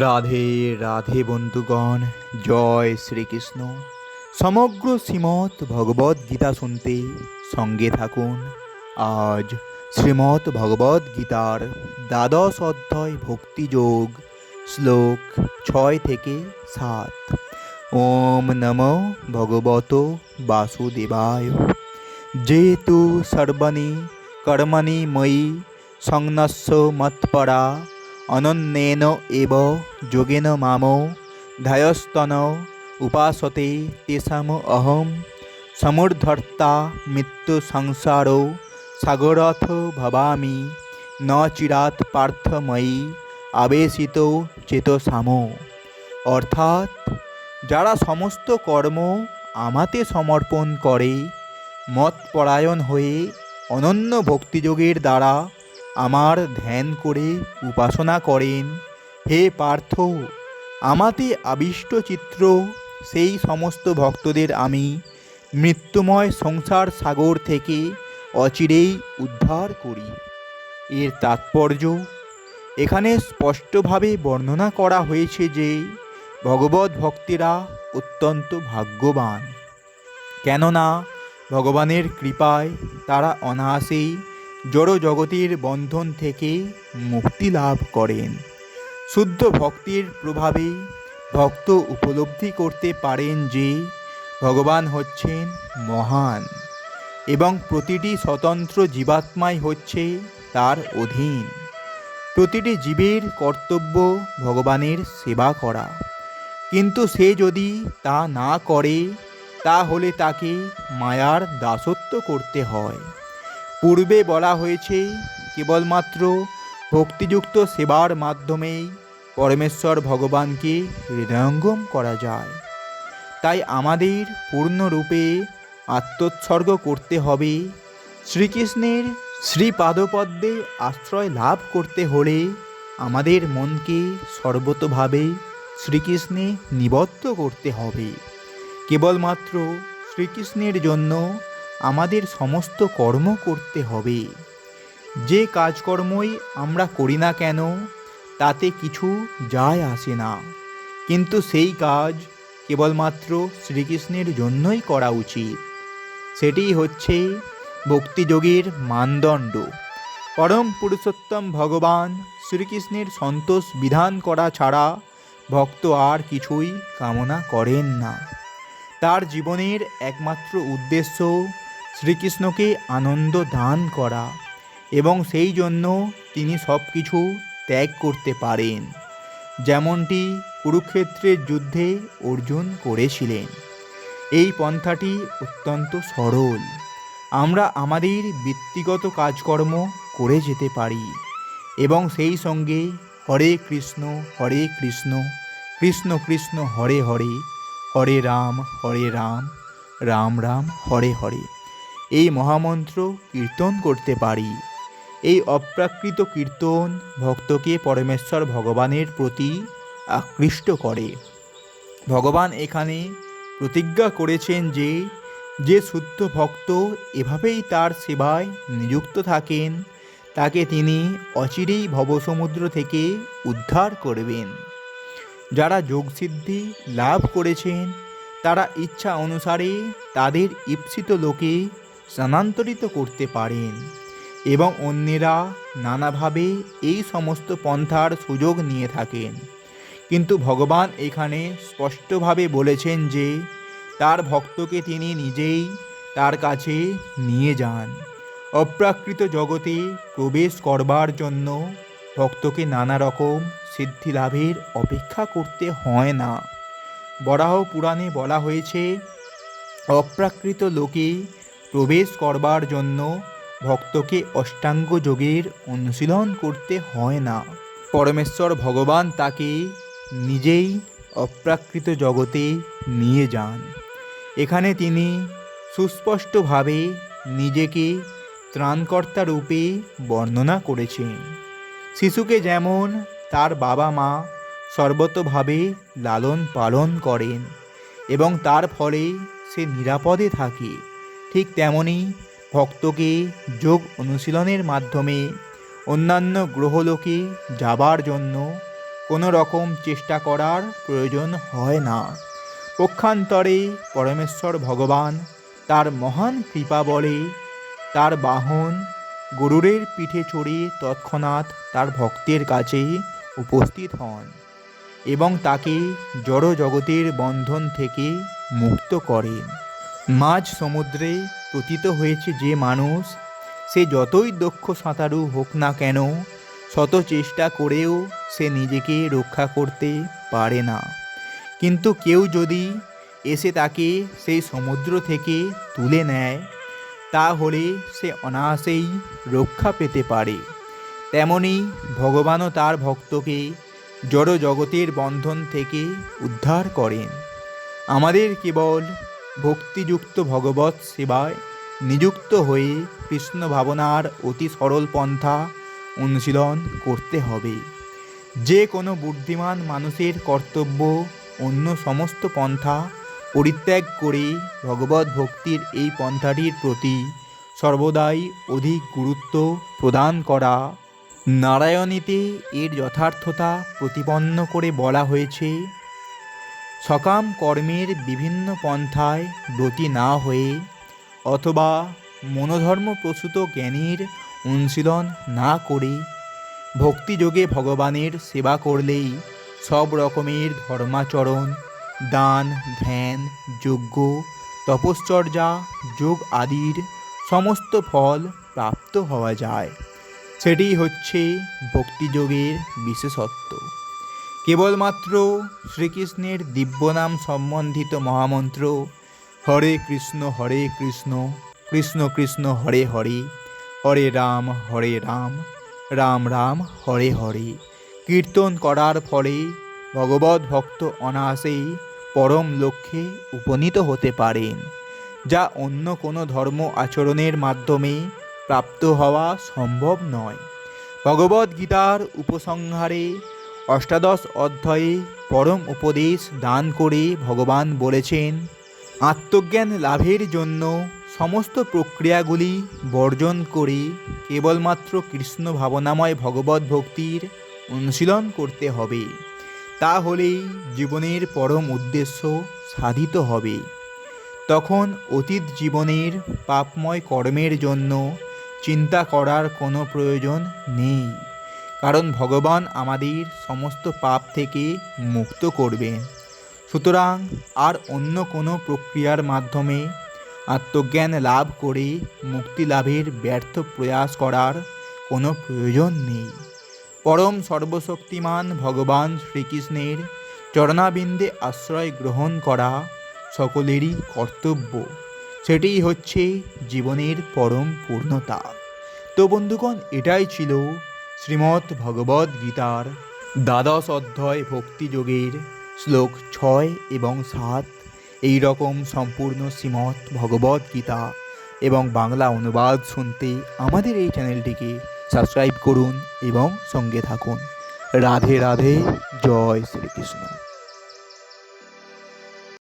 রাধে রাধে বন্ধুগণ, জয় শ্রীকৃষ্ণ। সমগ্র শ্রীমৎ ভগবদ গীতা শুনতে সঙ্গে থাকুন। আজ শ্রীমৎ ভগবদ গীতার দ্বাদশ অধ্যায় ভক্তিযোগ, শ্লোক ছয় থেকে সাত। ওম নম ভগবত বাসুদেবায়। যেহেতু সর্বণি কর্মণি ময়ি সংনস্য মৎপরা। অনন্যেন এব যোগেন মাম ধায়স্তন উপাসতে তেষাম অহম সমুর্ধর্তা মৃত্যু সংসার সাগরথ ভবামি ন চিরাত পার্থময়ী আবেশিত চেতসাম। অর্থাৎ যারা সমস্ত কর্ম আমাতে সমর্পণ করে মতপরায়ণ হয়ে অনন্য ভক্তিযোগের দ্বারা আমার ধ্যান করে উপাসনা করেন। হে পার্থ, আমাতে আবিষ্ট চিত্র, সেই সমস্ত ভক্তদের আমি মৃত্যুময় সংসার সাগর থেকে অচিরেই উদ্ধার করি। এর তাৎপর্য, এখানে স্পষ্টভাবে বর্ণনা করা হয়েছে যে, ভগবত ভক্তেরা অত্যন্ত ভাগ্যবান। কেননা, ভগবানের কৃপায় তারা অনায়াসেই জড় জগতের বন্ধন থেকে মুক্তি লাভ করেন। শুদ্ধ ভক্তির প্রভাবে ভক্ত উপলব্ধি করতে পারেন যে, ভগবান হচ্ছেন মহান এবং প্রতিটি স্বতন্ত্র জীবাত্মাই হচ্ছে তার অধীন। প্রতিটি জীবের কর্তব্য ভগবানের সেবা করা। কিন্তু সে যদি তা না করে, তাহলে তাকে মায়ার দাসত্ব করতে হয়। পূর্বে বলা হয়েছে, কেবলমাত্র ভক্তিযুক্ত সেবার মাধ্যমেই পরমেশ্বর ভগবানকে হৃদয়ঙ্গম করা যায়। তাই আমাদের পূর্ণরূপে আত্মোৎসর্গ করতে হবে, শ্রীকৃষ্ণের শ্রীপাদপদ্মে আশ্রয় লাভ করতে হলে আমাদের মনকে সর্বতভাবে শ্রীকৃষ্ণে নিবদ্ধ করতে হবে। কেবলমাত্র শ্রীকৃষ্ণের জন্য আমাদের সমস্ত কর্ম করতে হবে। যে কাজকর্মই আমরা করি না কেন, তাতে কিছু যায় আসে না। কিন্তু সেই কাজ কেবলমাত্র শ্রীকৃষ্ণের জন্যই করা উচিত। সেটি হচ্ছে ভক্তিযোগের মানদণ্ড। পরম পুরুষোত্তম ভগবান শ্রীকৃষ্ণের সন্তোষ বিধান করা ছাড়া ভক্ত আর কিছুই কামনা করেন না। তার জীবনের একমাত্র উদ্দেশ্য শ্রীকৃষ্ণকে আনন্দ দান করা এবং সেই জন্য তিনি সব কিছু ত্যাগ করতে পারেন, যেমনটি কুরুক্ষেত্রের যুদ্ধে অর্জুন করেছিলেন। এই পন্থাটি অত্যন্ত সরল। আমরা আমাদের বৃত্তিগত কাজকর্ম করে যেতে পারি এবং সেই সঙ্গে হরে কৃষ্ণ হরে কৃষ্ণ কৃষ্ণ কৃষ্ণ হরে হরে হরে রাম হরে রাম রাম রাম, হরে হরে। এই মহামন্ত্র কীর্তন করতে পারি। এই অপ্রাকৃত কীর্তন ভক্তকে পরমেশ্বর ভগবানের প্রতি আকৃষ্ট করে। ভগবান এখানে প্রতিজ্ঞা করেছেন যে যে শুদ্ধ ভক্ত এভাবেই তার সেবায় নিযুক্ত থাকেন, তাকে তিনি অচিরেই ভবসমুদ্র থেকে উদ্ধার করবেন। যারা যোগসিদ্ধি লাভ করেছেন, তারা ইচ্ছা অনুসারে তাদের ঈপ্সিত লোকে স্থানান্তরিত করতে পারেন এবং অন্যেরা নানাভাবে এই সমস্ত পন্থার সুযোগ নিয়ে থাকেন। কিন্তু ভগবান এখানে স্পষ্টভাবে বলেছেন যে, তার ভক্তকে তিনি নিজেই তার কাছে নিয়ে যান। অপ্রাকৃত জগতে প্রবেশ করবার জন্য ভক্তকে নানা রকম সিদ্ধি লাভের অপেক্ষা করতে হয় না। বরাহ পুরাণে বলা হয়েছে, অপ্রাকৃত লোকে প্রবেশ করবার জন্য ভক্তকে অষ্টাঙ্গ যোগের অনুশীলন করতে হয় না। পরমেশ্বর ভগবান তাকে নিজেই অপ্রাকৃত জগতে নিয়ে যান। এখানে তিনি সুস্পষ্টভাবে নিজেকে ত্রাণকর্তা রূপে বর্ণনা করেছেন। শিশুকে যেমন তার বাবা মা সর্বতভাবে লালন পালন করেন এবং তার ফলে সে নিরাপদে থাকে ঠিক তেমনি ভক্তকে যোগ অনুশীলনের মাধ্যমে অন্যান্য গ্রহলোকে যাবার জন্য কোনো রকম চেষ্টা করার প্রয়োজন হয় না। পক্ষান্তরে পরমেশ্বর ভগবান তার মহান কৃপা বলে তার বাহন গরুরের পিঠে চড়ে তৎক্ষণাৎ তার ভক্তের কাছে উপস্থিত হন এবং তাকে জড় জগতের বন্ধন থেকে মুক্ত করেন। মাঝ সমুদ্রে পতিত হয়েছে যে মানুষ, সে যতই দক্ষ সাঁতারু হোক না কেন, শত চেষ্টা করেও সে নিজেকে রক্ষা করতে পারে না। কিন্তু কেউ যদি এসে তাকে সেই সমুদ্র থেকে তুলে নেয়, তাহলে সে অনায়াসেই রক্ষা পেতে পারে। তেমনি ভগবানও তার ভক্তকে জড় জগতের বন্ধন থেকে উদ্ধার করেন। আমাদের কেবল ভক্তিযুক্ত ভগবত সেবায় নিযুক্ত হয়ে কৃষ্ণ ভাবনার অতি সরল পন্থা অনুশীলন করতে হবে। যে কোনো বুদ্ধিমান মানুষের কর্তব্য অন্য সমস্ত পন্থা পরিত্যাগ করে ভগবত ভক্তির এই পন্থাটির প্রতি সর্বদাই অধিক গুরুত্ব প্রদান করা। নারায়ণীতে এর যথার্থতা প্রতিপন্ন করে বলা হয়েছে সকাম কর্মের বিভিন্ন পন্থায় ব্রতী না হয়ে অথবা মনোধর্ম প্রসূত জ্ঞানীর অনুশীলন না করে ভক্তিযোগে ভগবানের সেবা করলেই সব রকমের ধর্মাচরণ, দান, ধ্যান, যজ্ঞ, তপশ্চর্যা, যোগ আদির সমস্ত ফল প্রাপ্ত হওয়া যায়। সেটি হচ্ছে ভক্তিযোগের বিশেষত্ব। কেবলমাত্র শ্রীকৃষ্ণের দিব্যনাম সম্বন্ধিত মহামন্ত্র, হরে কৃষ্ণ হরে কৃষ্ণ কৃষ্ণ কৃষ্ণ, হরে হরে হরে রাম হরে রাম রাম রাম, হরে হরে। কীর্তন করার ফলে ভগবত ভক্ত অনায়াসেই পরম লক্ষ্যে উপনীত হতে পারেন, যা অন্য কোনো ধর্ম আচরণের মাধ্যমে প্রাপ্ত হওয়া সম্ভব নয়। ভগবদ গীতার উপসংহারে অষ্টাদশ অধ্যায়ে পরম উপদেশ দান করে ভগবান বলেছেন, আত্মজ্ঞান লাভের জন্য সমস্ত প্রক্রিয়াগুলি বর্জন করে কেবলমাত্র কৃষ্ণ ভাবনাময় ভগবত ভক্তির অনুশীলন করতে হবে, তাহলেই জীবনের পরম উদ্দেশ্য সাধিত হবে। তখন অতীত জীবনের পাপময় কর্মের জন্য চিন্তা করার কোনো প্রয়োজন নেই। কারণ ভগবান আমাদের সমস্ত পাপ থেকে মুক্ত করবেন। সুতরাং আর অন্য কোনো প্রক্রিয়ার মাধ্যমে আত্মজ্ঞান লাভ করে মুক্তি লাভের ব্যর্থ প্রয়াস করার কোনো প্রয়োজন নেই। পরম সর্বশক্তিমান ভগবান শ্রীকৃষ্ণের চরণাবিন্দে আশ্রয় গ্রহণ করা সকলেরই কর্তব্য। সেটিই হচ্ছে জীবনের পরম পূর্ণতা। তো বন্ধুগণ, এটাই ছিল শ্রীমৎ ভগবদ গীতার দ্বাদশ অধ্যায় ভক্তিযোগের শ্লোক ছয় এবং সাত। এই রকম সম্পূর্ণ শ্রীমৎ ভগবদ গীতা এবং বাংলা অনুবাদ শুনতে আমাদের এই চ্যানেলটিকে সাবস্ক্রাইব করুন এবং সঙ্গে থাকুন। রাধে রাধে, জয় শ্রীকৃষ্ণ।